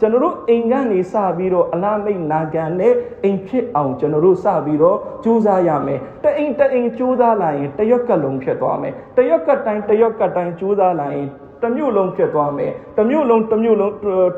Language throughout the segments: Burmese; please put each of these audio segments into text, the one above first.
ကျွန်တော်တို့အိမ်ကနေစပြီးတော့အလားမိတ်နာခံနဲ့အိမ်ဖြစ်အောင်ကျွန်တော်တို့စပြီးတော့ကြိုးစားရမယ်တအိမ်တအိမ်ကြိုးစားလာရင်တရွက်ကလုံးဖြစ်သွားမယ်တရွက်ကတိုင်းတရွက်ကတိုင်းကြိုးစားလာရင်တစ်မြို့လုံးဖြစ်သွားမယ်တစ်မြို့လုံးတစ်မြို့လုံး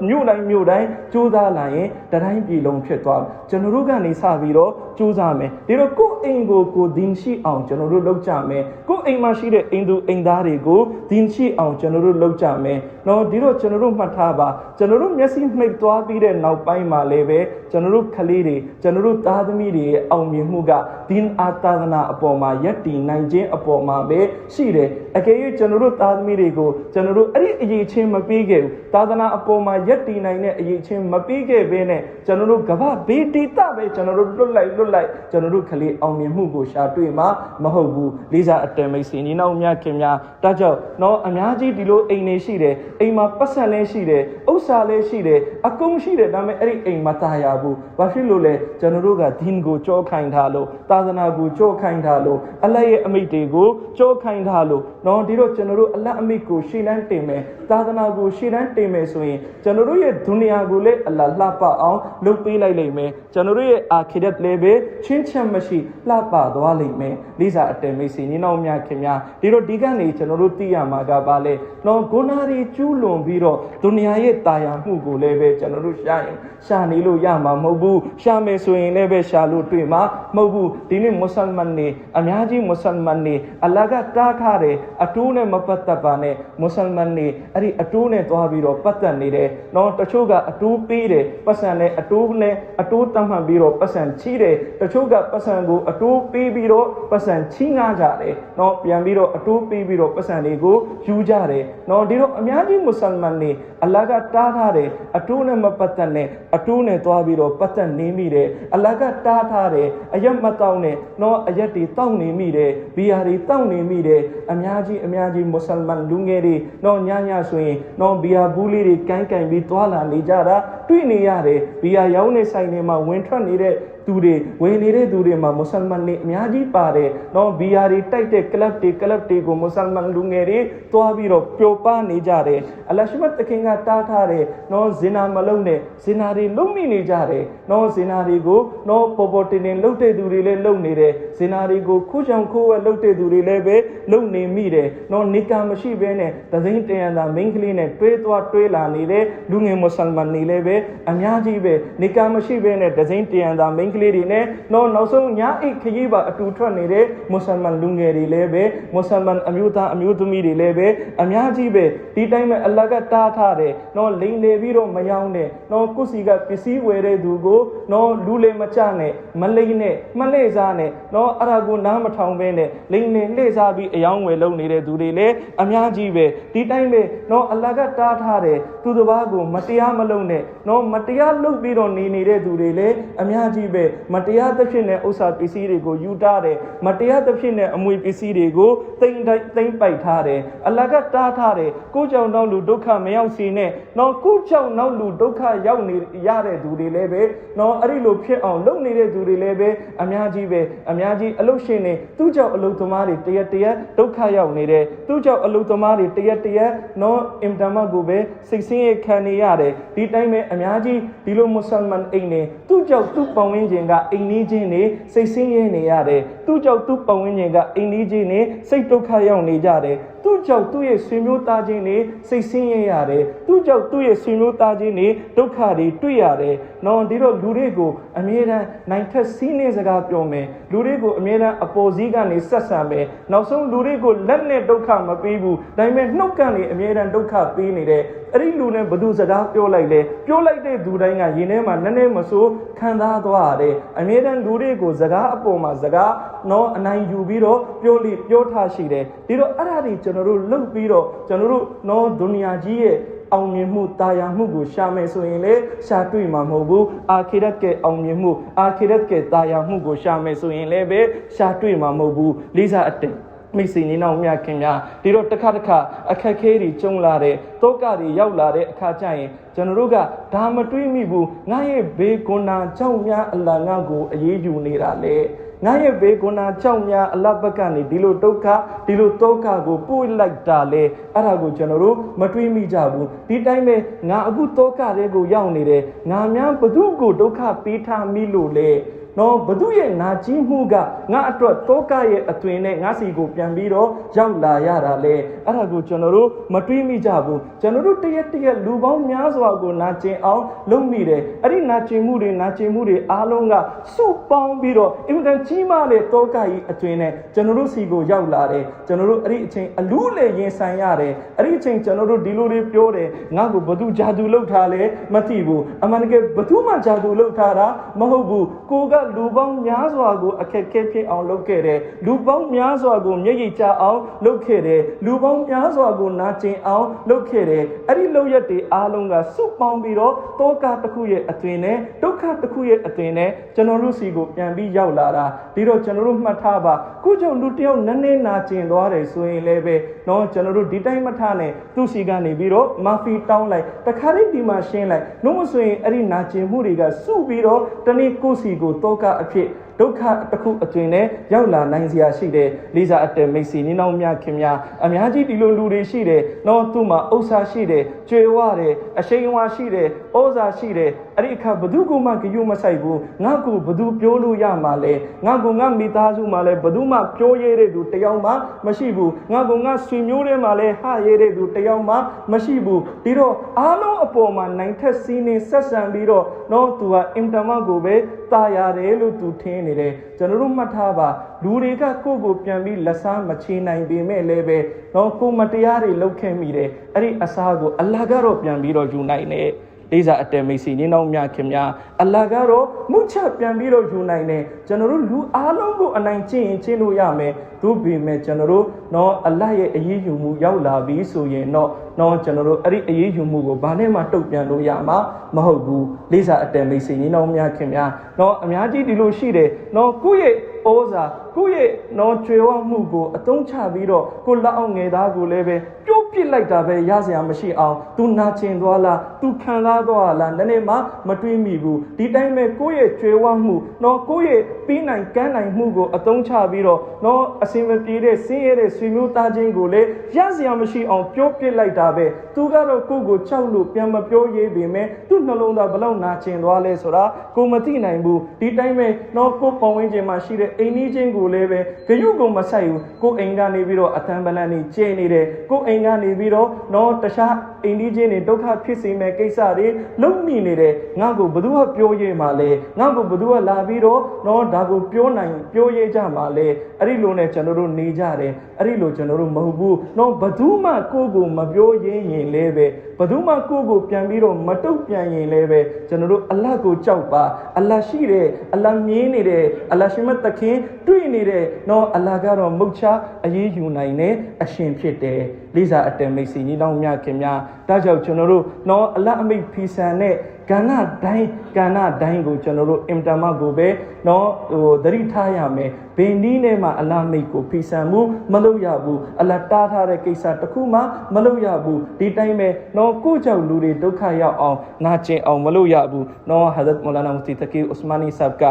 မြို့တိုင်းမြို့တိုင်းကြိုးစားလာရင်တတိုင်းပြည်လုံးဖြစ်သွားမယ်ကျွန်တော်တို့ကနေစပြီးတော့ကြိုးစားမယ်ဒီတော့ကိုယ့်အိမ်ကိုကိုယ်ဒင်းရှိအောင်ကျွန်တော်တို့လုပ်ကြမယ်ကိုယ့်အိမ်မှာရှိတဲ့အိမ်သူအိမ်သားတွေကိုဒင်းရှိအောင်ကျွန်တော်တို့လုပ်ကြမယ်နော်ဒီတော့ကျွန်တော်တို့မှတ်ထားပါကျွန်တော်တို့မျက်စိမှိတ်သွားပြီးတဲ့နောက်ပိုင်းမှာလည်းပဲကျွန်တော်တို့ကလေးတွေကျွန်တော်တို့သားသမီးတွေရဲ့အောင်မြင်မှုကဒင်းအာသာသနာအပေါ်မှာယက်တည်နိုင်ခြင်းအပေါ်မှာပဲရှိတယ်အကယ်၍ကျွန်တော်တို့သားသမီးတွေကိုကျွန်တော်တို့အဲ့ဒီအရေးချင်းမပေးခဲ့ဘူးသာသနာအပေါ်မှာယက်တည်နိုင်တဲ့အရေးချင်းမပေးခဲ့ဘဲနဲ့ကျွန်တော်တို့ကမ္ဘာဘေးဒေတာပဲကျွန်တော်တို့လွတ်လိုက်လွတ်လိုက်ကျွန်တော်တို့ကလေးအောင်မြင်မှုကိုရှာတွေ့မှာမဟုတ်ဘူးလေးစားအတမိတ်စီညီနောင်များခင်များဒါကြောင့်တော့အများကြီးဒီလိုအိမ်နေရှိတယ်အိမ်မှာပတ်စံလည်းရှိတယ်ဥစ္စာလည်းရှိတယ်အကုန်ရှိတယ်ဒါပေမဲ့အဲ့ဒီအိမ်မตายရဘူးဘာဖြစ်လို့လဲကျွန်တော်တို့ကဒင်းကိုကြောခိုင်းထားလို့သာသနာကိုကြောခိုင်းထားလို့အလတ်ရဲ့အမိတ်တွေကိုကြောခိုင်းထားလို့တော့ဒီတော့ကျွန်တော်တို့အလတ်အမိတ်ကိုရှေ့တန်းတင်မယ်သာသနာကိုရှေ့တန်းတင်မယ်ဆိုရင်ကျွန်တော်တို့ရဲ့ဒုနီယာကိုလည်းအလတ်လှပအောင်လုပ်ပေးလိုက်လိမ့်မယ်ကျွန်တော်တို့ရဲ့အာခိရတ်လည်းပဲ ချင်းချက်မရှိလှပသွားလိမ့်မယ်လိစာအတမိတ်စီညီနောင်များခင်များဒီတော့ဒီကနေကျွန်တော်တို့သိရမှာကပါလေတော့ဂုဏတွေကျူးလွန်ပြီးတော့ဒုနီယာရဲ့တာယာမှုကိုလည်းပဲကျွန်တော်တို့ရှာရင်ရှာနေလို့ရမှာမဟုတ်ဘူးရှာမယ်ဆိုရင်လည်းပဲရှာလို့တွေ့မှာမဟုတ်ဘူးဒီနေ့မွတ်ဆလမန်တွေအများကြီးမွတ်ဆလမန်တွေအလကတားထားတယ်အတိုးနဲ့မပတ်သက်ပါနဲ့မွတ်ဆလမန်တွေအဲ့ဒီအတိုးနဲ့သွားပြီးတော့ပတ်သက်နေတယ်တော့တချို့ကအတိုးပေးတယ်ပတ်စံနဲ့အတိုးနဲ့အတိုးတတ်မှတ်ပြီးတော့ပတ်စံချီးတယ်တချို့ကပတ်စံကိုအတိုးပေးပြီးတော့ပတ်စံချီးငှားကြတယ်တော့ပြန်ပြီးတော့အတိုးပေးပြီးတော့ပတ်စံတွေကိုယူကြတယ်တော့ဒီတော့အများကြီးမွတ်ဆလမန်တွေအလကတားထားတယ်အတိုးနဲ့မပတ်သက်နဲ့အတိုးနဲ့သွားပြီးတော့ပတ်သက်နေမိတယ်အလကတားထားတယ်အရက်မတောင်းနဲ့တော့အရက်တွေတောင်းနေမိတယ်ဘီယာတွေတောင်းနေမိတယ်အများကြီးအများကြီးမွတ်ဆလမန်လူငယ်တွေတော့ညညဆိုရင်တော့ဘီယာဘူးလေးတွေကိုင်းကင်ပြီးသွာလာနေကြတာတွေ့နေရတယ်ဘီယာရောင်းနေဆိုင်တွေမှာဝင်ထွက်နေတဲ့ သူတွေဝင်နေတဲ့သူတွေမှာမွတ်ဆလမန်တွေအများကြီးပါတယ်။နော်ဘီယာတွေတိုက်တဲ့ကလပ်တွေကလပ်တွေကိုမွတ်ဆလမန်လူငယ်တွေတွားပြီးတော့ပျော်ပါနေကြတယ်။အလရှိမတ်တခင်ကတားထားတယ်။နော်ဇင်နာမလုံးနဲ့ဇင်နာတွေလုံမိနေကြတယ်။နော်ဇင်နာတွေကိုနော်ပေါ်ပေါ်တင်တင်လှုပ်တဲ့သူတွေလည်းလုံနေတယ်။ဇင်နာတွေကိုခူးချောင်ခိုးဝဲလှုပ်တဲ့သူတွေလည်းပဲလုံနေမိတယ်။နော်နေကာမရှိဘဲနဲ့သသိန်းတရံသာမိန်းကလေးနဲ့တွဲသွားတွဲလာနေတဲ့လူငယ်မွတ်ဆလမန်တွေလည်းပဲအများကြီးပဲနေကာမရှိဘဲနဲ့သသိန်းတရံသာမိန်းကလေးတွေနဲ့တော့နောက်ဆုံးညအိတ်ခရီးပါအတူထွက်နေတဲ့မွတ်ဆလမန်လူငယ်တွေလည်းပဲမွတ်ဆလမန်အမျိုးသားအမျိုးသမီးတွေလည်းပဲအများကြီးပဲဒီတိုင်းပဲအလကတားထားတယ်တော့လိန်လေပြီးတော့မယောင်းနဲ့တော့ကုစီကပစ္စည်းဝယ်တဲ့သူကိုတော့လူလေမချနဲ့မလိန်နဲ့မလှည့်စားနဲ့တော့အရာကိုနားမထောင်ပဲနဲ့လိန်လေလှည့်စားပြီးအယောင်းဝယ်လုပ်နေတဲ့သူတွေလည်းအများကြီးပဲဒီတိုင်းပဲတော့အလကတားထားတယ်သူတစ်ပါးကိုမတရားမလုပ်နဲ့တော့မတရားလုပ်ပြီးတော့နေနေတဲ့သူတွေလည်းအများကြီးပဲမတရားသဖြင့်နဲ့ဥစ္စာပစ္စည်းတွေကိုယူတာတယ်မတရားသဖြင့်နဲ့အမွေပစ္စည်းတွေကိုတိမ့်တိုင်းတိမ့်ပိုက်ထားတယ်အလကတားထားတယ်ကိုကြောင့်နောက်လူဒုက္ခမရောက်စေနဲ့တော့ကိုကြောင့်နောက်လူဒုက္ခရောက်နေရတဲ့သူတွေလည်းပဲတော့အဲ့ဒီလိုဖြစ်အောင်လုပ်နေတဲ့သူတွေလည်းပဲအများကြီးပဲအများကြီးအလုရှင်နေသူကြောင့်အလုသမားတွေတရက်တရက်ဒုက္ခရောက်နေတယ်သူကြောင့်အလုသမားတွေတရက်တရက်တော့အင်တမတ်ကိုပဲစိတ်ဆင်းရဲခံနေရတယ်ဒီတိုင်းပဲအများကြီးဒီလိုမွတ်ဆလမန်အိမ်နေသူကြောင့်သူ့ပတ်ဝန်းကျင်ကအိမ်နီးချင်းတွေစိတ်ဆင်းရဲနေရတယ်သူ့ကြောင့်သူ့ပတ်ဝန်းကျင်ကအိမ်နီးချင်းတွေစိတ်ဒုက္ခရောက်နေကြတယ် သူ့ကြောင့်သူ့ရဲ့ဆွေမျိုးသားချင်းတွေစိတ်ဆင်းရဲရတယ်သူ့ကြောင့်သူ့ရဲ့ဆွေမျိုးသားချင်းတွေဒုက္ခတွေတွေ့ရတယ်နော်ဒီတော့လူတွေကိုအမြဲတမ်းနိုင်ထက်စီးနေစကားပြောမယ်လူတွေကိုအမြဲတမ်းအပေါ်စီးကနေဆက်ဆံမယ်နောက်ဆုံးလူတွေကိုလက်နဲ့ဒုက္ခမပေးဘူးဒါပေမဲ့နှုတ်ကနေအမြဲတမ်းဒုက္ခပေးနေတယ်အဲ့ဒီလူနဲ့ဘသူစကားပြောလိုက်လဲပြောလိုက်တဲ့သူတိုင်းကရင်ထဲမှာနည်းနည်းမဆိုးခံစားသွားရတယ်အမြဲတမ်းလူတွေကိုစကားအပေါ်မှာစကားနော်အနိုင်ယူပြီးတော့ပြောလိပြောထားရှိတယ်ဒီတော့အဲ့ဒါတွေကျွန်တော်တို့လှုပ်ပြီးတော့ကျွန်တော်တို့နော်ဒုနီယာကြီးရဲ့အောင်မြင်မှုတာယာမှုကိုရှာမယ်ဆိုရင်လေရှာတွေ့မှာမဟုတ်ဘူးအာခိရတ်ကအောင်မြင်မှုအာခိရတ်ကတာယာမှုကိုရှာမယ်ဆိုရင်လည်းပဲရှာတွေ့မှာမဟုတ်ဘူးလေးစားအတင်မိတ်ဆွေညီနောင်မြတ်ခင်များဒီတော့တစ်ခါတစ်ခါအခက်ခဲတွေကြုံလာတဲ့တောကတွေရောက်လာတဲ့အခါကျရင်ကျွန်တော်တို့ကဒါမတွေးမိဘူးငါရဲ့ဘေးကွန်နာကြောင့်များအလံငါကိုအေးအေးယူနေတာလေ ငါရဲ့ဘေးကွန်နာကြောင့်များအလတ်ဘက်ကနေဒီလိုဒုက္ခဒီလိုဒုက္ခကိုပို့လိုက်တာလေအဲ့ဒါကိုကျွန်တော်တို့မတွေးမိကြဘူးဒီတိုင်းပဲငါအခုဒုက္ခတွေကိုရောက်နေတယ်ငါများဘသူကိုဒုက္ခပေးထားမိလို့လေ နော်ဘသူရဲ့နာကြီးမှုကငါအတွက်တောကရဲ့အသွင်နဲ့ငါစီကိုပြန်ပြီးတော့ရောက်လာရတာလေအဲ့ဒါကိုကျွန်တော်တို့မတွေးမိကြဘူးကျွန်တော်တို့တရက်တရက်လူပေါင်းများစွာကိုနာကျင်အောင်လုပ်မိတယ်အဲ့ဒီနာကျင်မှုတွေနာကျင်မှုတွေအားလုံးကစုပေါင်းပြီးတော့အင်မတန်ကြီးမားတဲ့တောကကြီးအသွင်နဲ့ကျွန်တော်တို့စီကိုရောက်လာတယ်ကျွန်တော်တို့အဲ့ဒီအချိန်အလူးလေရင်ဆိုင်ရတယ်အဲ့ဒီအချိန်ကျွန်တော်တို့ဒီလိုတွေပြောတယ်ငါ့ကိုဘသူဂျာသူလုပ်ထားလဲမသိဘူးအမှန်တကယ်ဘသူမှဂျာသူလုပ်ထားတာမဟုတ်ဘူးကိုကလူပေါင်းများစွာကိုအခက်အခဲဖြစ်အောင်လုပ်ခဲ့တယ်လူပေါင်းများစွာကိုမျက်ရည်ကျအောင်လုပ်ခဲ့တယ်လူပေါင်းများစွာကိုနာကျင်အောင်လုပ်ခဲ့တယ်အဲ့ဒီလုပ်ရက်တွေအားလုံးကစုပေါင်းပြီးတော့တောကတစ်ခုရဲ့အသွင်နဲ့ဒုက္ခတစ်ခုရဲ့အသွင်နဲ့ကျွန်တော်တို့စီကိုပြန်ပြီးရောက်လာတာဒီတော့ကျွန်တော်တို့မှတ်ထားပါခုကြောင့်လူတစ်ယောက်နည်းနည်းနာကျင်သွားတယ်ဆိုရင်လည်းပဲเนาะကျွန်တော်တို့ဒီတိုင်းမထားနဲ့သူ့စီကနေပြီးတော့မာဖီတောင်းလိုက်တခါလေးဒီမှာရှင်းလိုက်နှုတ်မဆိုရင်အဲ့ဒီနာကျင်မှုတွေကစုပြီးတော့တနေ့ကိုယ့်စီကိုတော ကအဖြစ်ဒုက္ခတစ်ခုအသွင်နဲ့ရောက်လာနိုင်စရာရှိတယ်လေးစားအပ်တဲ့မိတ်ဆွေနီးနောင်များခင်များအများကြီးဒီလိုလူတွေရှိတယ်နော်သူ့မှာဥစ္စာရှိတယ်ကြွယ်ဝတယ်အရှိန်အဝါရှိတယ်ဩဇာရှိတယ်အဲ့ဒီအခါဘသူကမှကြွမဆိုင်ဘူးငါ့ကိုဘသူပြောလို့ရမှာလဲငါ့ကိုငါမိသားစုမှာလဲဘသူမှပြောရတဲ့သူတယောက်မှမရှိဘူးငါ့ကိုငါဆွေမျိုးတွေမှာလဲဟရတဲ့သူတယောက်မှမရှိဘူးဒီတော့အားလုံးအပေါ်မှာနိုင်ထက်စီးနေဆက်ဆံပြီးတော့နော်သူကအင်တမကိုပဲတာရတယ်လို့သူထင်းနေတယ်ကျွန်တော်တို့မှတ်ထားပါလူတွေကကိုယ့်ကိုပြန်ပြီးလက်စားမချေနိုင်ပေမဲ့လည်းပဲနော်ကိုယ်မတရားတွေလုပ်ခဲ့မိတယ်အဲ့ဒီအစားကိုအလ္လာဟ်ကတော့ပြန်ပြီးတော့ယူနိုင်တယ် လေးစားအတဲမိတ်ဆွေညီနောင်များခင်များအလ္လာဟ်ကတော့မှုချက်ပြန်ပြီးတော့ယူနိုင်တယ်ကျွန်တော်တို့လူအားလုံးကိုအနိုင်ကျင့်ရင်ကျင့်လို့ရမယ်သို့ပေမဲ့ကျွန်တော်တို့နော်အလ္လာဟ်ရဲ့အရေးယူမှုရောက်လာပြီဆိုရင်တော့နော်ကျွန်တော်တို့အဲ့ဒီအရေးယူမှုကိုဘာနဲ့မှတုတ်ပြန်လို့ရမှာမဟုတ်ဘူးလေးစားအတဲမိတ်ဆွေညီနောင်များခင်များနော်အများကြီးဒီလိုရှိတယ်နော်ကိုယ့်ရဲ့ဩဇာ ကိုယ့်ရဲ့နော်ကြွယ်ဝမှုကိုအသုံးချပြီးတော့ကိုလက်အောင်ငယ်သားကိုလည်းပဲပြုတ်ပစ်လိုက်တာပဲရစရာမရှိအောင်သူနာကျင်သွားလားသူခံစားသွားလားနည်းနည်းမှမတွေးမိဘူးဒီတိုင်းပဲကိုယ့်ရဲ့ကြွယ်ဝမှုနော်ကိုယ့်ရဲ့ပြီးနိုင်ကမ်းနိုင်မှုကိုအသုံးချပြီးတော့နော်အစင်မပြေတဲ့ဆင်းရဲတဲ့ဆွေမျိုးသားချင်းကိုလည်းရစရာမရှိအောင်ပြုတ်ပစ်လိုက်တာပဲသူကတော့ကိုယ့်ကိုကြောက်လို့ပြန်မပြောရေးပေမဲ့သူ့နှလုံးသားဘလောက်နာကျင်သွားလဲဆိုတာကိုမသိနိုင်ဘူးဒီတိုင်းပဲနော်ကိုယ်ပုံဝင်ခြင်းမှာရှိတဲ့အိမ်ကြီးချင်းကိုလည်းပဲဂယုကိုမဆိုင်ဘူးကိုအိမ်ကနေပြီးတော့အသံပလန်နေကျဲနေတယ်ကိုအိမ်ကနေပြီးတော့နော်တခြား အိမ်ကြီးချင်းတွေဒုက္ခဖြစ်စေမဲ့ကိစ္စတွေလုံမိနေတယ်ငါ့ကိုဘသူကပြောရဲမှာလဲငါ့ကိုဘသူကလာပြီးတော့နော်ဒါကိုပြောနိုင်ပြောရဲကြမှာလဲအဲ့ဒီလိုနဲ့ကျွန်တော်တို့နေကြတယ်အဲ့ဒီလိုကျွန်တော်တို့မဟုတ်ဘူးနော်ဘသူမှကိုယ့်ကိုမပြောရင်းရင်လဲပဲဘသူမှကိုယ့်ကိုပြန်ပြီးတော့မတုတ်ပြန်ရင်လဲပဲကျွန်တော်တို့အလတ်ကိုကြောက်ပါအလတ်ရှိတယ်အလတ်မြင်းနေတယ်အလတ်ရှိမသခင်တွေ့နေတဲ့နော်အလတ်ကတော့မုတ်ချအရေးယူနိုင်တဲ့အရှင်ဖြစ်တယ်လေးစားအတန်မိတ်စီညီတော်မြတ်ခင်များဒါကြောင့်ကျွန်တော်တို့နော်အလတ်အမိတ်ဖီဆန်တဲ့ကဏ္ဍတိုင်းကဏ္ဍတိုင်းကိုကျွန်တော်တို့အင်တမကိုပဲနော်ဟိုသတိထားရမယ်ဘယ်နည်းနဲ့မှအလတ်မိတ်ကိုဖီဆန်မှုမလုပ်ရဘူးအလတ်တားထားတဲ့ကိစ္စတစ်ခုမှမလုပ်ရဘူးဒီတိုင်းပဲနော်ကိုကြောင့်လူတွေဒုက္ခရောက်အောင်နာကျင်အောင်မလုပ်ရဘူးနော်ဟာဇတ်မူလာနာမူစီတကီဥစမာနီဆပ်က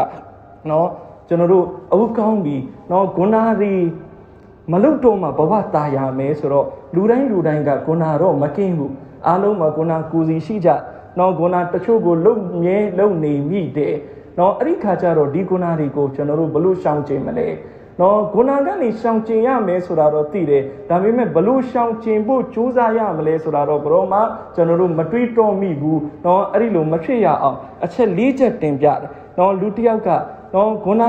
နော်ကျွန်တော်တို့အခုကောင်းပြီနော်ဂုဏရီ မလုတ်တော့မှဘဝတာယာမယ်ဆိုတော့လူတိုင်းလူတိုင်းကကိုနာတော့မကင်းဘူးအားလုံးကကိုနာကိုစီရှိကြနော်ကိုနာတချို့ကိုလုံမြဲလုံနေမိတယ်နော်အဲ့ဒီခါကျတော့ဒီကိုနာတွေကိုကျွန်တော်တို့ဘလို့ရှောင်ကျင်မလဲနော်ဂုဏကနေရှောင်ကျင်ရမယ်ဆိုတာတော့သိတယ်ဒါပေမဲ့ဘလို့ရှောင်ကျင်ဖို့ကြိုးစားရမလဲဆိုတာတော့ဘရောမှကျွန်တော်တို့မတွေးတော့မိဘူးနော်အဲ့ဒီလိုမဖြစ်ရအောင်အချက်၄ချက်တင်ပြတယ်နော်လူတစ်ယောက်ကနော်ဂုဏ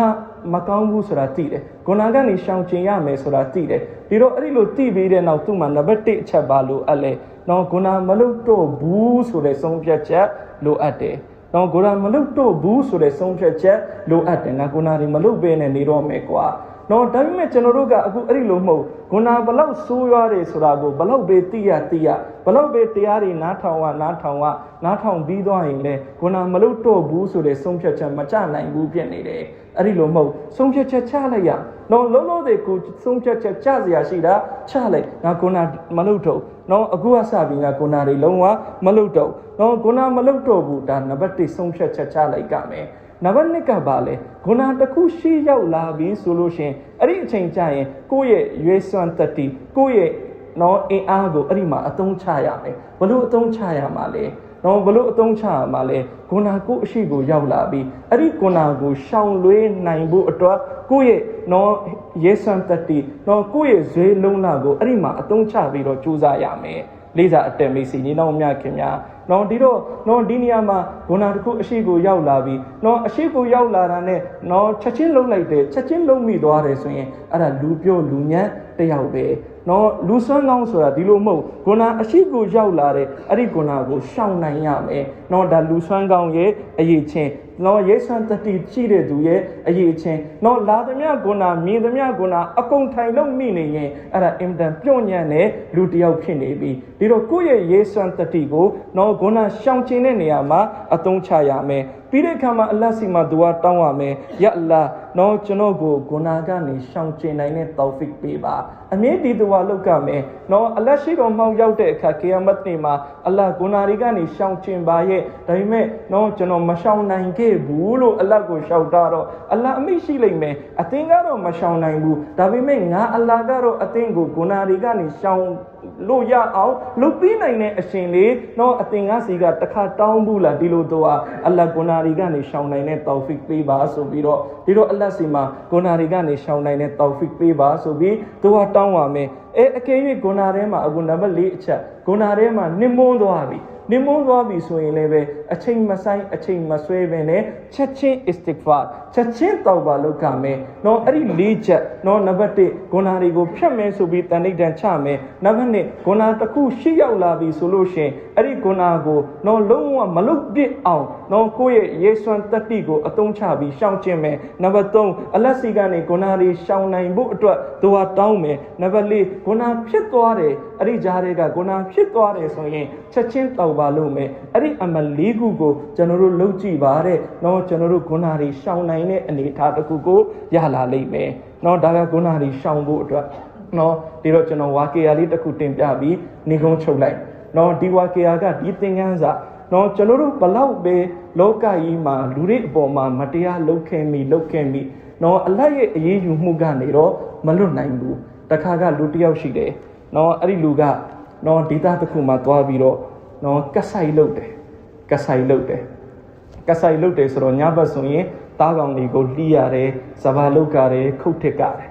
မကောင်းဘူးဆိုတာသိတယ်ဂုဏကနေရှောင်ကျင်ရမယ်ဆိုတာသိတယ်ဒီတော့အဲ့ဒီလိုသိပြီးတဲ့နောက်သူ့မှာနံပါတ်1အချက်ပါလို့အပ်လဲနော်ဂုဏမလုပ်တော့ဘူးဆိုတဲ့ဆုံးဖြတ်ချက်လိုအပ်တယ်နော်ဂုဏမလုပ်တော့ဘူးဆိုတဲ့ဆုံးဖြတ်ချက်လိုအပ်တယ်ငါဂုဏတွေမလုပ်ဘဲနဲ့နေတော့မယ်ကွာ နော်ဒါပေမဲ့ကျွန်တော်တို့ကအခုအဲ့ဒီလိုမဟုတ်ဂုဏဘလောက်ဆိုးရွားတယ်ဆိုတာကိုဘလောက်ပဲသိရသိရဘလောက်ပဲတရားတွေနားထောင်ဝနားထောင်ဝနားထောင်ပြီးသွားရင်လေဂုဏမလုပ်တော့ဘူးဆိုတဲ့ဆုံးဖြတ်ချက်မကြနိုင်ဘူးဖြစ်နေတယ်အဲ့ဒီလိုမဟုတ်ဆုံးဖြတ်ချက်ချလိုက်ရနော်လုံးလုံးတွေကိုဆုံးဖြတ်ချက်ချစရာရှိတာချလိုက်ငါဂုဏမလုပ်တော့နော်အခုကစပြီးငါဂုဏတွေလုံးဝမလုပ်တော့နော်ဂုဏမလုပ်တော့ဘူးဒါနံပါတ်1ဆုံးဖြတ်ချက်ချလိုက်ကမယ် နံပါတ်1ကပါလေဂုဏတစ်ခုရှိရောက်လာပြီဆိုလို့ရှရင်အဲ့ဒီအချိန်ကျရင်ကိုယ့်ရဲ့ရွေးစွမ်းတတိကိုယ့်ရဲ့နော်အင်အားကိုအဲ့ဒီမှာအသုံးချရမယ်ဘလို့အသုံးချရမှာလဲနော်ဘလို့အသုံးချရမှာလဲဂုဏကိုအရှိကိုရောက်လာပြီအဲ့ဒီဂုဏကိုရှောင်လွှဲနိုင်ဖို့အတွက်ကိုယ့်ရဲ့နော်ရဲစွမ်းတတိနော်ကိုယ့်ရဲ့ဇွေးလုံးလာကိုအဲ့ဒီမှာအသုံးချပြီးတော့ကြိုးစားရမယ် လေးစားအတက်မိတ်စီညီနောင်မြခင်များနော်ဒီတော့နော်ဒီနေရာမှာဂုဏတစ်ခုအရှိကိုရောက်လာပြီနော်အရှိကိုရောက်လာတာနဲ့နော်ချက်ချင်းလုံးလိုက်တယ်ချက်ချင်းလုံးမိသွားတယ်ဆိုရင်အဲ့ဒါလူပြောလူညံ့တစ်ယောက်ပဲ နော်လူစွမ်းကောင်းဆိုတာဒီလိုမဟုတ်ဂုဏအရှိကိုရောက်လာတဲ့အဲ့ဒီဂုဏကိုရှောင်နိုင်ရမယ်နော်ဒါလူစွမ်းကောင်းရဲ့အရေးချင်းနော်ရဲစွမ်းတတိရှိတဲ့သူရဲ့အရေးချင်းနော်လာသမျှဂုဏမြင်သမျှဂုဏအကုန်ထိုင်လုံးမိနေရင်အဲ့ဒါအင်တန်ပြုံ့ညံ့တဲ့လူတစ်ယောက်ဖြစ်နေပြီဒီတော့ကိုယ့်ရဲ့ရဲစွမ်းတတိကိုနော်ဂုဏရှောင်ကျင်တဲ့နေရာမှာအသုံးချရမယ် ပြီးတဲ့အခါမှာအလတ်စီမှာဒူဝါတောင်းရမယ်ယအလာနော်ကျွန်တော်ကိုဂုဏကနေရှောင်ကျင်နိုင်တဲ့တောဖစ်ပေးပါအမြဲဒီဒူဝါလောက်ကမယ်နော်အလတ်ရှိတော်မှောက်ရောက်တဲ့အခါကေယမတ်နေမှာအလတ်ဂုဏတွေကနေရှောင်ကျင်ပါရဲ့ဒါပေမဲ့နော်ကျွန်တော်မရှောင်နိုင်ခဲ့ဘူးလို့အလတ်ကိုရှောက်တာတော့အလတ်အမိရှိလိမ့်မယ်အသင်ကတော့မရှောင်နိုင်ဘူးဒါပေမဲ့ငါအလတ်ကတော့အသင်ကိုဂုဏတွေကနေရှောင် လို့ရအောင်လုပ်ပြီးနိုင်တဲ့အရှင်လေးတော့အသင်ကစီကတစ်ခါတောင်းဘူးလားဒီလိုတော့အလတ်ဂုဏတွေကနေရှောင်နိုင်တဲ့တောဖစ်ပေးပါဆိုပြီးတော့ဒီတော့အလတ်စီမှာဂုဏတွေကနေရှောင်နိုင်တဲ့တောဖစ်ပေးပါဆိုပြီးသူကတောင်းပါမယ်အဲအကယ်၍ဂုဏထဲမှာအခုနံပါတ်၄အချက်ဂုဏထဲမှာနှင်းမွန်းသွားပြီနင်းမုန်းသွားပြီဆိုရင်လည်းပဲအချိန်မဆိုင်အချိန်မဆွဲပဲနဲ့ချက်ချင်း istighfar ချက်ချင်းတောက်ပါလောက်ကမယ်။နော်အဲ့ဒီလေးချက်နော်နံပါတ်1ဂုဏတွေကိုဖြတ်မယ်ဆိုပြီးတဏိဒံချမယ်။နံပါတ်2ဂုဏတစ်ခုရှိရောက်လာပြီဆိုလို့ရှင်အဲ့ဒီဂုဏကိုနော်လုံးဝမလုတ်ပစ်အောင်နော်ကိုယ့်ရဲ့ရေစွမ်းတတိကိုအသုံးချပြီးရှောင်ကျင်မယ်။နံပါတ်3အလက်စီကနေဂုဏတွေရှောင်နိုင်ဖို့အတွက်သူကတောင်းမယ်။နံပါတ်4ဂုဏဖြစ်သွားတယ်အဲ့ဒီကြားတွေကဂုဏဖြစ်သွားတယ်ဆိုရင်ချက်ချင်းတောက်ပါလို့မယ်။အဲ့ဒီအမလေးခုကိုကျွန်တော်တို့လုတ်ကြည့်ပါတဲ့။နော်ကျွန်တော်တို့ဂုဏတွေရှောင်နိုင်တဲ့အနေအထားတစ်ခုကိုရလာလိမ့်မယ်เนาะဒါကဂုဏတွေရှောင်ဖို့အတွက်เนาะဒီတော့ကျွန်တော်ဝါကေယာလေးတစ်ခုတင်ပြပြီးနေကုန်းချုပ်လိုက်เนาะဒီဝါကေယာကဒီသင်ခန်းစာနော်ကျွန်တော်တို့ဘလောက်ပဲလောကကြီးမှာလူတွေအပေါ်မှာမတရားလုပ်ခဲ့မိလုပ်ခဲ့မိနော်အလတ်ရဲ့အရေးယူမှုကနေတော့မလွတ်နိုင်ဘူးတခါကလူတစ်ယောက်ရှိတယ်နော်အဲ့ဒီလူကနော်ဒေတာတစ်ခုမှာသွားပြီးတော့နော်ကက်ဆိုင်လုပ်တယ်ကက်ဆိုင်လုပ်တယ်ကက်ဆိုင်လုပ်တယ်ဆိုတော့ညဘက်ဆိုရင် တားကောင်တွေကိုလှီးရတယ်စဘာလုပ်ကြတယ်ခုတ်ထစ်ကြတယ်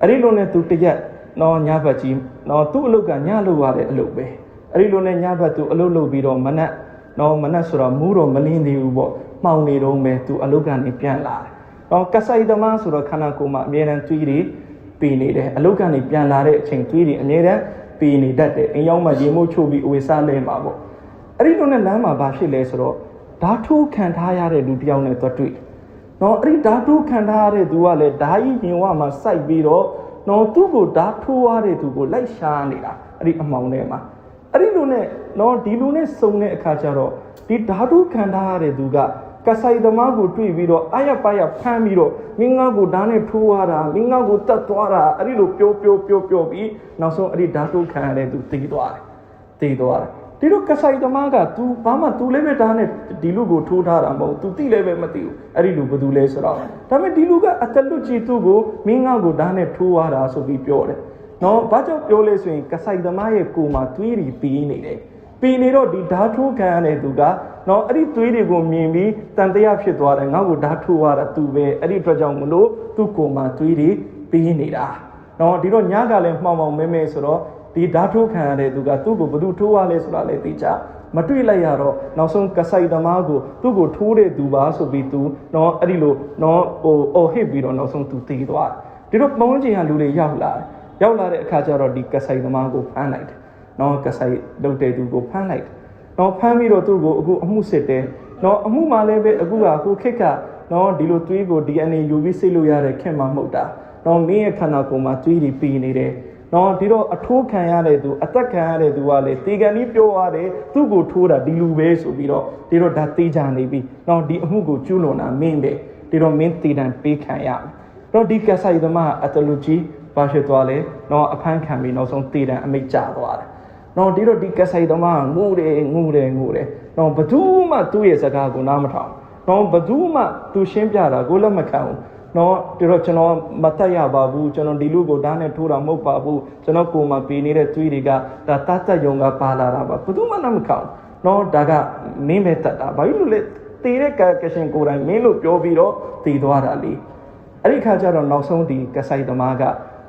အဲ့ဒီလိုနဲ့သူတရက်နော်ညဘက်ကြီးနော်သူ့အလုပ်ကညလုပ်ရတဲ့အလုပ်ပဲအဲ့ဒီလိုနဲ့ညဘက်သူအလုပ်လုပ်ပြီးတော့မနက်နော်မနက်ဆိုတော့မူးတော့မလင်းသေးဘူးပေါ့မှောင်နေတော့မယ်သူအလုပ်ကနေပြန်လာတယ်နော်ကက်ဆိုင်သမားဆိုတော့ခန္ဓာကိုယ်မှာအမြဲတမ်းတွေးတွေပီနေတယ်အလုတ်ကနေပြန်လာတဲ့အချိန်တွေးတွေအမြဲတမ်းပီနေတတ်တယ်အိမ်ရောက်မှရေမိုးချိုးပြီးအဝေစားလဲမှာပေါ့အဲ့ဒီလိုနဲ့လမ်းမှာဘာဖြစ်လဲဆိုတော့ဓာထိုးခံထားရတဲ့လူတစ်ယောက်နဲ့သွားတွေ့ နော်အဲ့ဒီဓာထိုးခံထားရတဲ့သူကလည်းဓာကြီးရင်ဝမှာစိုက်ပြီးတော့နော်သူ့ကိုဓာထိုးရတဲ့သူကိုလိုက်ရှာနေတာအဲ့ဒီအမောင်ထဲမှာအဲ့ဒီလိုနဲ့နော်ဒီလူနဲ့စုံတဲ့အခါကျတော့ဒီဓာထိုးခံထားရတဲ့သူကကဆိုင်သမားကိုတွေ့ပြီးတော့အာရပါရဖမ်းပြီးတော့မင်းငါကိုဓာတ်နဲ့ထိုးရတာမင်းငါကိုတတ်သွားတာအဲ့ဒီလိုပြောပြောပြောပြောပြီးနောက်ဆုံးအဲ့ဒီဓာတ်ထိုးခံရတဲ့သူတည်သွားတယ်တည်သွားတယ် ဒီလိုကဆိုင်သမားက तू ဘာမှ तू လည်းပဲဓာတ်နဲ့ဒီလူကိုထိုးထားတာမဟုတ် तू သိလည်းပဲမသိဘူးအဲ့ဒီလူဘာလို့လဲဆိုတော့ဒါပေမဲ့ဒီလူကအတလွတ်ကြီးသူ့ကိုမင်းငါကိုဓာတ်နဲ့ထိုးရတာဆိုပြီးပြောတယ်နော်ဘာကြောင့်ပြောလဲဆိုရင်ကဆိုင်သမားရဲ့ကိုယ်မှာသွေးတွေပြီးနေတယ်ပီနေတော့ဒီဓာတ်ထိုးခံရတဲ့သူကနော်အဲ့ဒီသွေးတွေကိုမြင်ပြီးတန်တရားဖြစ်သွားတယ်ငါ့ကိုဓာတ်ထိုးရတာသူပဲအဲ့ဒီအတွက်ကြောင့်မလို့သူ့ကိုယ်မှာသွေးတွေပြီးနေတာနော်ဒီတော့ညကလည်းမှောင်မှောင်မဲမဲဆိုတော့ ဒီဓာတ်ထိုးခံရတဲ့သူကသူ့ကိုဘယ်သူထိုးရလဲဆိုတာလည်းသိချမတွေ့လိုက်ရတော့နောက်ဆုံးကဆိုင်သမားကိုသူ့ကိုထိုးတဲ့သူပါဆိုပြီးသူနော်အဲ့ဒီလိုနော်ဟိုအော်ဟစ်ပြီးတော့နောက်ဆုံးသူတည်သွားတယ်ဒီတော့ပုံချင်းကလူတွေရောက်လာတယ်ရောက်လာတဲ့အခါကျတော့ဒီကဆိုင်သမားကိုဖမ်းလိုက်တယ်နော်ကဆိုင်လုပ်တဲ့သူကိုဖမ်းလိုက်တယ်နော်ဖမ်းပြီးတော့သူ့ကိုအခုအမှုစစ်တယ်နော်အမှုမှလည်းပဲအခုကကိုခက်ကနော်ဒီလိုသွေးကို DNA ယူပြီးစစ်လို့ရတဲ့ခင်မှာမဟုတ်တာနော်မင်းရဲ့ခန္ဓာကိုယ်မှာသွေးတွေပြီးနေတယ် နော်ဒီတော့အထိုးခံရတဲ့သူအသက်ခံရတဲ့သူကလည်းတေကန်ကြီးပြောရတယ်သူ့ကိုထိုးတာဒီလူပဲဆိုပြီးတော့ဒီတော့ဒါတေးကြနေပြီနော်ဒီအမှုကိုကျူးလွန်တာမင်းပဲဒီတော့မင်းတေတံပေးခံရမယ်တော့ဒီကဆိုင်သမားအတလူကြီးဘာဖြစ်သွားလဲနော်အဖမ်းခံပြီးနောက်ဆုံးတေတံအမိတ်ကျသွားတယ်နော်ဒီတော့ဒီကဆိုင်သမားငိုတယ်ငိုတယ်ငိုတယ်နော်ဘသူမှသူ့ရဲ့စကားကိုနားမထောင်နတော့ဘယ်သူမှသူရှင်းပြတာကိုလက်မခံဘူး နော်ဒီတော့ကျွန်တော်မတတ်ရပါဘူးကျွန်တော်ဒီလူကိုဓာတ်နဲ့ထိုးတာမဟုတ်ပါဘူးကျွန်တော်ကိုယ်မှာပေးနေတဲ့သွေးတွေကဒါတတ်တတ်ယုံကပါလာတာပါဘယ်သူမှလက်မခံဘူးနော်ဒါကမင်းပဲတတ်တာဘာလို့လဲတည်တဲ့ကရှင်ကိုယ်တိုင်မင်းလို့ပြောပြီးတော့တည်သွားတာလေအဲ့ဒီခါကျတော့နောက်ဆုံးဒီကဆိုင်သမားက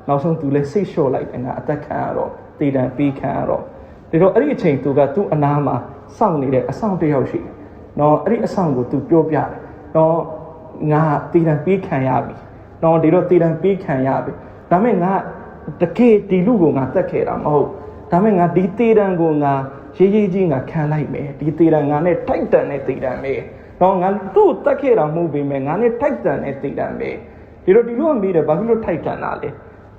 နောက်ဆုံးသူလဲစိတ်လျှော့လိုက်တယ်ငါအသက်ခံရတော့တည်တံပြီးခံရတော့ဒီတော့အဲ့ဒီအချိန်သူကသူ့အနားမှာစောင့်နေတဲ့အဆောင်တစ်ယောက်ရှိတယ်နော်အဲ့ဒီအဆောင်ကိုသူပြောပြတယ်နော် ငါတည်တံပြီးခံရပြီနော်ဒီတော့တည်တံပြီးခံရပြီဒါမဲ့ငါတကယ်ဒီလူကိုငါတက်ခဲ့တာမဟုတ်ဒါမဲ့ငါဒီတည်တံကိုငါရေးရေးကြီးငါခံလိုက်မယ်ဒီတည်တံငါနဲ့ထိုက်တန်တဲ့တည်တံပဲနော်ငါသူ့တက်ခဲ့တာမဟုတ်ပေမဲ့ငါနဲ့ထိုက်တန်တဲ့တည်တံပဲဒီတော့ဒီလူကမေးတယ်ဘာဖြစ်လို့ထိုက်တန်တာလဲ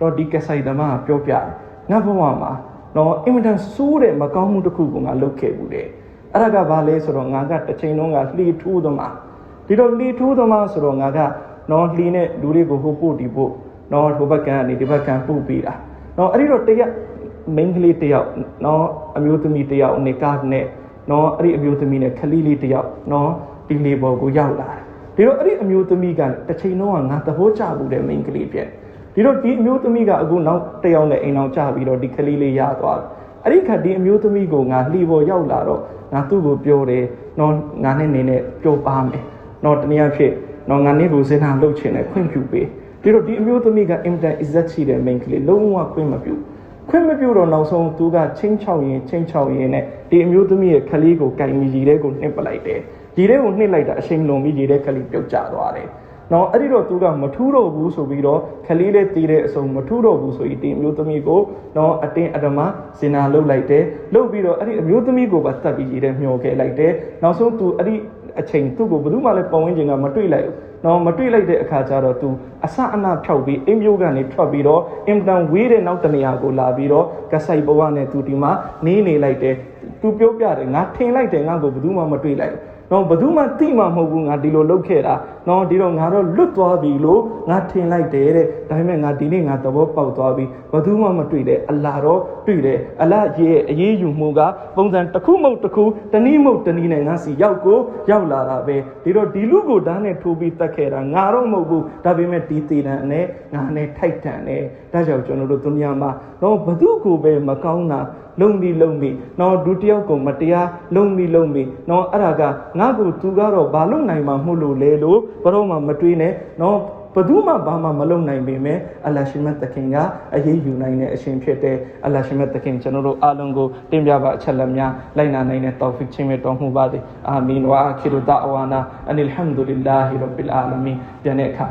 တော့ဒီကဆိုင်သမားကပြောပြတယ်ငါဘဝမှာနော်အင်မတန်ဆိုးတဲ့မကောင်းမှုတစ်ခုကိုငါလုပ်ခဲ့ဘူးတဲ့အဲ့ဒါကဘာလဲဆိုတော့ငါကတစ်ချိန်လုံးကလှီထိုးသမား ဒီတော့လှီထိုးသမားဆိုတော့ငါကနော်လှီနဲ့လူတွေကိုဟိုပို့ဒီပို့နော်ဟိုဘက်ကန်ကနေဒီဘက်ကန်ပို့ပေးတာနော်အဲ့ဒီတော့တရက်မိန်းကလေးတယောက်နော်အမျိုးသမီးတယောက်နေကားနဲ့နော်အဲ့ဒီအမျိုးသမီးနဲ့ခလေးလေးတယောက်နော်ဒီလေပေါ်ကိုရောက်လာတယ်ဒီတော့အဲ့ဒီအမျိုးသမီးကတစ်ချိန်လုံးကငါသဘောကျဘူးတဲ့မိန်းကလေးပြက်ဒီတော့ဒီအမျိုးသမီးကအခုနောက်တယောက်နဲ့အိမ်အောင်ကြပြီးတော့ဒီခလေးလေးရသွားတယ်အဲ့ဒီခါဒီအမျိုးသမီးကိုငါလှီပေါ်ရောက်လာတော့ငါသူ့ကိုပြောတယ်နော်ငါနဲ့နေနဲ့ပြောပါမယ် နော်တနည်းအားဖြင့်နော်ငါနေကိုစင်နာလှုပ်ချင်တယ်ခွင့်ပြုပေးဒီတော့ဒီအမျိုးသမီးကအင်တန်အဇက်ရှိတဲ့မိန်းကလေးလုံးဝခွင့်မပြုခွင့်မပြုတော့နောက်ဆုံးသူကချင်းချောက်ရင်ချင်းချောက်ရင်နဲ့ဒီအမျိုးသမီးရဲ့ခလေးကိုကင်မီကြီးတဲ့ကိုနှိပ်ပလိုက်တယ်ကြီးတဲ့ကိုနှိပ်လိုက်တာအချိန်လုံးပြီးကြီးတဲ့ခလေးပြုတ်ကျသွားတယ်နော်အဲ့ဒီတော့သူကမထူးတော့ဘူးဆိုပြီးတော့ခလေးလေးတီးတဲ့အစုံမထူးတော့ဘူးဆိုပြီးဒီအမျိုးသမီးကိုနော်အတင်းအဓမ္မစင်နာလှုပ်လိုက်တယ်လှုပ်ပြီးတော့အဲ့ဒီအမျိုးသမီးကိုပါတတ်ပြီးရေးတဲ့မျောခဲ့လိုက်တယ်နောက်ဆုံးသူအဲ့ဒီ အချိန်သူ့ကိုဘယ်သူမှလည်းပုံဝင်းကျင်ကမတွေ့လိုက်ဘူးနော်မတွေ့လိုက်တဲ့အခါကျတော့ तू အဆအနဖြောက်ပြီးအိမ်မျိုးကနေထွက်ပြီးတော့အင်တန်ဝေးတဲ့နောက်တနေရာကိုလာပြီးတော့ကဆိုင်ဘဝနဲ့ तू ဒီမှာနေနေလိုက်တယ် तू ပြောပြတယ်ငါထင်လိုက်တယ်ငါကိုဘယ်သူမှမတွေ့လိုက်ဘူး နော်ဘယ်သူမှသိမှမဟုတ်ဘူးငါဒီလိုလုပ်ခဲ့တာနော်ဒီတော့ငါတော့လွတ်သွားပြီလို့ငါထင်လိုက်တယ်တဲ့ဒါပေမဲ့ငါဒီနေ့ငါသဘောပေါက်သွားပြီဘယ်သူမှမတွေ့တဲ့အလာတော့တွေ့တယ်အလာရဲ့အရေးယူမှုကပုံစံတစ်ခုမဟုတ်တစ်ခုတနည်းမဟုတ်တနည်းနဲ့ငါစီရောက်ကိုရောက်လာတာပဲဒီတော့ဒီလူကိုဓာတ်နဲ့ထိုးပြီးတတ်ခဲ့တာငါတော့မဟုတ်ဘူးဒါပေမဲ့ဒီသေးတန်နဲ့ငါနဲ့ထိုက်တန်တယ်ဒါကြောင့်ကျွန်တော်တို့ဒုနီယာမှာတော့ဘသူကိုပဲမကောင်းတာလုံပြီးလုံပြီးနော်ဒုတယောက်ကိုမတရားလုံပြီးလုံပြီးနော်အဲ့ဒါကငါ့ကိုသူကတော့ဘာလုံနိုင်မှာမဟုတ်လို့လဲလို့ဘရောမှမတွေးနဲ့နော်ဘယ်သူမှဘာမှမလုပ်နိုင်ပေမဲ့အလရှိမတ်တခင်ကအရေးယူနိုင်တဲ့အရှင်ဖြစ်တဲ့အလရှိမတ်တခင်ကျွန်တော်တို့အားလုံးကိုတင်ပြပါအချက်လက်များလိုက်နာနိုင်တဲ့တောဖစ်ချင်းမြတ်တော်မူပါသည်အာမင်ဝါအခီရူဒါအဝါနာအန်အလ်ဟမ်ဒူလ illah ရဘ်ဘီလ်အာလမင်ပြန်တဲ့အခါ